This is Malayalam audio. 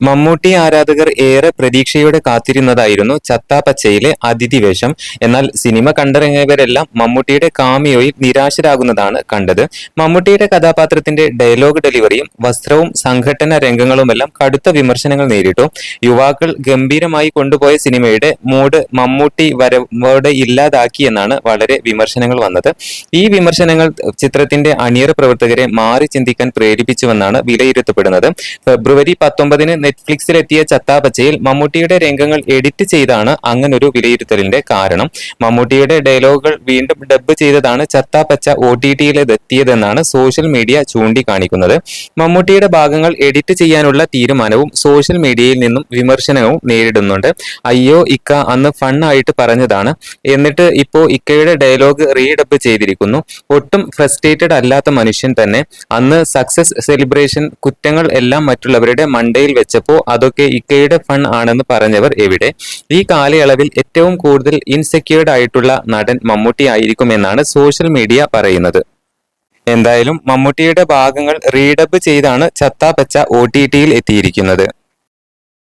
മമ്മൂട്ടി ആരാധകർ ഏറെ പ്രതീക്ഷയോടെ കാത്തിരുന്നതായിരുന്നു ചത്താപ്പച്ചയിലെ അതിഥി വേഷം. എന്നാൽ സിനിമ കണ്ടിറങ്ങിയവരെല്ലാം മമ്മൂട്ടിയുടെ കാമിയോയിൽ നിരാശരാകുന്നതാണ് കണ്ടത്. മമ്മൂട്ടിയുടെ കഥാപാത്രത്തിന്റെ ഡയലോഗ് ഡെലിവറിയും വസ്ത്രവും സംഘടന രംഗങ്ങളുമെല്ലാം കടുത്ത വിമർശനങ്ങൾ നേരിട്ടു. യുവാക്കൾ ഗംഭീരമായി കൊണ്ടുപോയ സിനിമയുടെ മൂഡ് മമ്മൂട്ടി വരവോടെ ഇല്ലാതാക്കിയെന്നാണ് വളരെ വിമർശനങ്ങൾ വന്നത്. ഈ വിമർശനങ്ങൾ ചിത്രത്തിന്റെ അണിയറ പ്രവർത്തകരെ മാറി ചിന്തിക്കാൻ പ്രേരിപ്പിച്ചുവെന്നാണ് വിലയിരുത്തപ്പെടുന്നത്. ഫെബ്രുവരി പത്തൊമ്പതിന് നെറ്റ്ഫ്ലിക്സിലെത്തിയ ചത്താപച്ചയിൽ മമ്മൂട്ടിയുടെ രംഗങ്ങൾ എഡിറ്റ് ചെയ്താണ് അങ്ങനൊരു വിലയിരുത്തലിന്റെ കാരണം. മമ്മൂട്ടിയുടെ ഡയലോഗുകൾ വീണ്ടും ഡബ് ചെയ്തതാണ് ചത്താപച്ച ഒ ടി ടിയിലെത്തിയതെന്നാണ് സോഷ്യൽ മീഡിയ ചൂണ്ടിക്കാണിക്കുന്നത്. മമ്മൂട്ടിയുടെ ഭാഗങ്ങൾ എഡിറ്റ് ചെയ്യാനുള്ള തീരുമാനവും സോഷ്യൽ മീഡിയയിൽ നിന്നും വിമർശനവും നേരിടുന്നുണ്ട്. അയ്യോ ഇക്ക അന്ന് ഫണ്ണായിട്ട് പറഞ്ഞതാണ്. എന്നിട്ട് ഇപ്പോ ഇക്കയുടെ ഡയലോഗ് റീഡബ് ചെയ്തിരിക്കുന്നു. ഒട്ടും ഫ്രസ്ട്രേറ്റഡ് അല്ലാത്ത മനുഷ്യൻ തന്നെ. അന്ന് സക്സസ് സെലിബ്രേഷൻ കുറ്റങ്ങൾ എല്ലാം മറ്റുള്ളവരുടെ മണ്ടയിൽ വെച്ചപ്പോൾ അതൊക്കെ ഇക്കയുടെ ഫൺ ആണെന്ന് പറഞ്ഞവർ എവിടെ? ഈ കാലയളവിൽ ഏറ്റവും കൂടുതൽ ഇൻസെക്യൂർഡ് ആയിട്ടുള്ള നടൻ മമ്മൂട്ടി ആയിരിക്കുമെന്നാണ് സോഷ്യൽ മീഡിയ പറയുന്നത്. എന്തായാലും മമ്മൂട്ടിയുടെ ഭാഗങ്ങൾ റീഡബ് ചെയ്താണ് ചത്താപച്ച ഒ ടി ടിയിൽ എത്തിയിരിക്കുന്നത്.